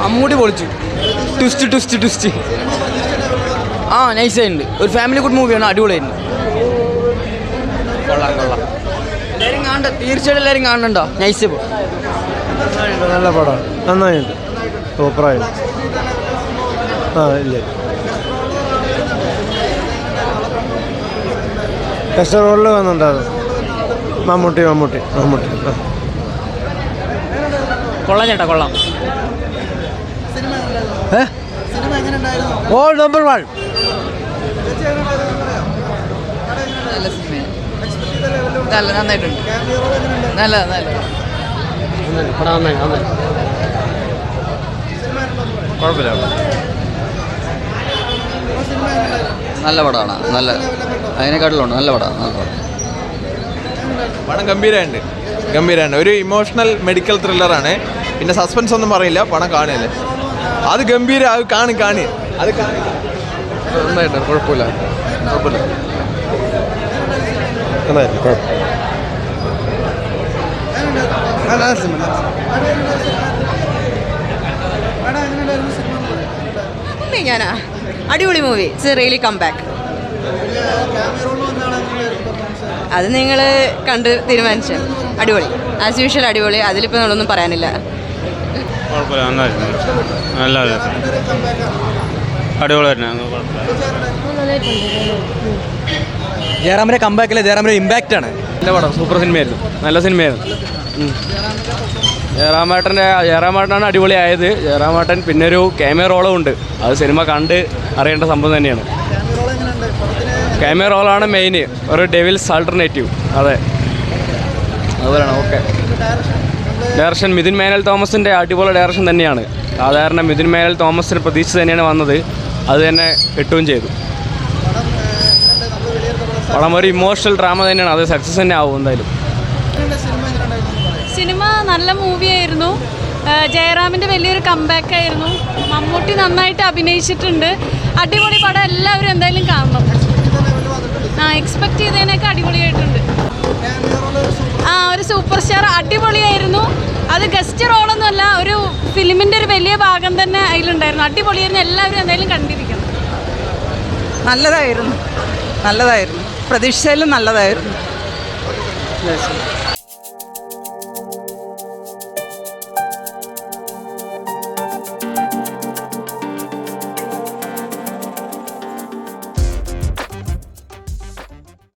മമ്മൂട്ടി പൊളിച്ചു. Twist twist twist ആ നൈസായിട്ടുണ്ട് ഒരു ഫാമിലി ഗുഡ് മൂവിയാണ് അടിപൊളിയായിരുന്നു കൊള്ളാം കൊള്ളാം. എല്ലാവരും കാണണ്ട തീർച്ചയായിട്ടും എല്ലാവരും കാണണ്ടോ? നൈസ് ഇപ്പോൾ നല്ല പടം. നന്നായിട്ടുണ്ട്. സൂപ്പറായി ആ ഇല്ല. റോഡിൽ വന്നിട്ടുണ്ടായിരുന്നു. മമ്മൂട്ടി മമ്മൂട്ടി മമ്മൂട്ടി. കൊള്ളാം ചേട്ടാ കൊള്ളാം. ഓൾ നമ്പർ വൺ നല്ല നന്നായിട്ടുണ്ട്. നല്ല നല്ല കുഴപ്പമില്ല. നല്ല പടമാണ്. നല്ല അതിനെക്കാട്ടിലുണ്ട്. നല്ല പടമാണ്. നല്ല പടം. പടം ഗംഭീരമുണ്ട് ഗംഭീരമായിട്ട് ഒരു ഇമോഷണൽ മെഡിക്കൽ ത്രില്ലറാണ് പിന്നെ സസ്പെൻസ് ഒന്നും പറയില്ല. പണം കാണില്ല അത് ഗംഭീര അത് കാണി കാണി. അത് കാണി. കുഴപ്പമില്ല. കുഴപ്പമില്ല. ഞാനാ? അടിപൊളി movie it's really come back അത് നിങ്ങൾ കണ്ട് തീരുമാനിച്ചു. അടിപൊളി. ആസ് യൂഷ്വൽ അടിപൊളി. അതിലിപ്പോൾ നമ്മളൊന്നും പറയാനില്ല. കുഴപ്പമില്ല നന്നായിരുന്നു. നല്ല അടിപൊളി തന്നെ ജയറാമിന്റെ കമ്പാക്കിലെ ജയറാമിന്റെ ഇമ്പാക്റ്റ് ആണ്. നല്ല പടം. സൂപ്പർ സിനിമയായിരുന്നു നല്ല സിനിമയായിരുന്നു ജയറാമേട്ടന്റെ ജയറാമേട്ടനാണ് അടിപൊളിയായത്. ജയറാമേട്ടൻ പിന്നെ ഒരു ക്യാമറ റോളും ഉണ്ട്. അത് സിനിമ കണ്ട് അറിയേണ്ട സംഭവം തന്നെയാണ്. ക്യാമറ റോളാണ് മെയിൻ ഒരു ഡെവിൽസ് ആൾട്ടർനേറ്റീവ് അതെ. അതുപോലെയാണ് ഓക്കെ ഡയറക്ഷൻ മിഥുൻ മേനൽ തോമസിന്റെ അടിപൊളി ഡയറക്ഷൻ തന്നെയാണ്. സാധാരണ മിഥുൻ മേനൽ തോമസിന് പ്രതീക്ഷ തന്നെയാണ് വന്നത്. അത് തന്നെ കിട്ടുകയും ചെയ്തു. പടം ഒരു ഇമോഷണൽ ഡ്രാമ തന്നെയാണ്. അത് സക്സസ് തന്നെ ആവും എന്തായാലും. സിനിമ നല്ല മൂവിയായിരുന്നു ജയറാമിന്റെ വലിയൊരു കമ്പാക്ക് ആയിരുന്നു. മമ്മൂട്ടി നന്നായിട്ട് അഭിനയിച്ചിട്ടുണ്ട്. അടിപൊളി പടം എല്ലാവരും എന്തായാലും കാണണം. ആ എക്സ്പെക്ട് ചെയ്തതിനൊക്കെ അടിപൊളിയായിട്ടുണ്ട്. ആ ഒരു സൂപ്പർ സ്റ്റാർ അടിപൊളിയായിരുന്നു അത് ഗസ്റ്റ് റോളൊന്നുമല്ല ഒരു ഫിലിമിന്റെ ഒരു വലിയ ഭാഗം തന്നെ അതിലുണ്ടായിരുന്നു. അടിപൊളിയായിരുന്നു എല്ലാവരും എന്തായാലും കണ്ടിരിക്കണം നല്ലതായിരുന്നു. നല്ലതായിരുന്നു. പ്രതീക്ഷയിലും നല്ലതായിരുന്നു.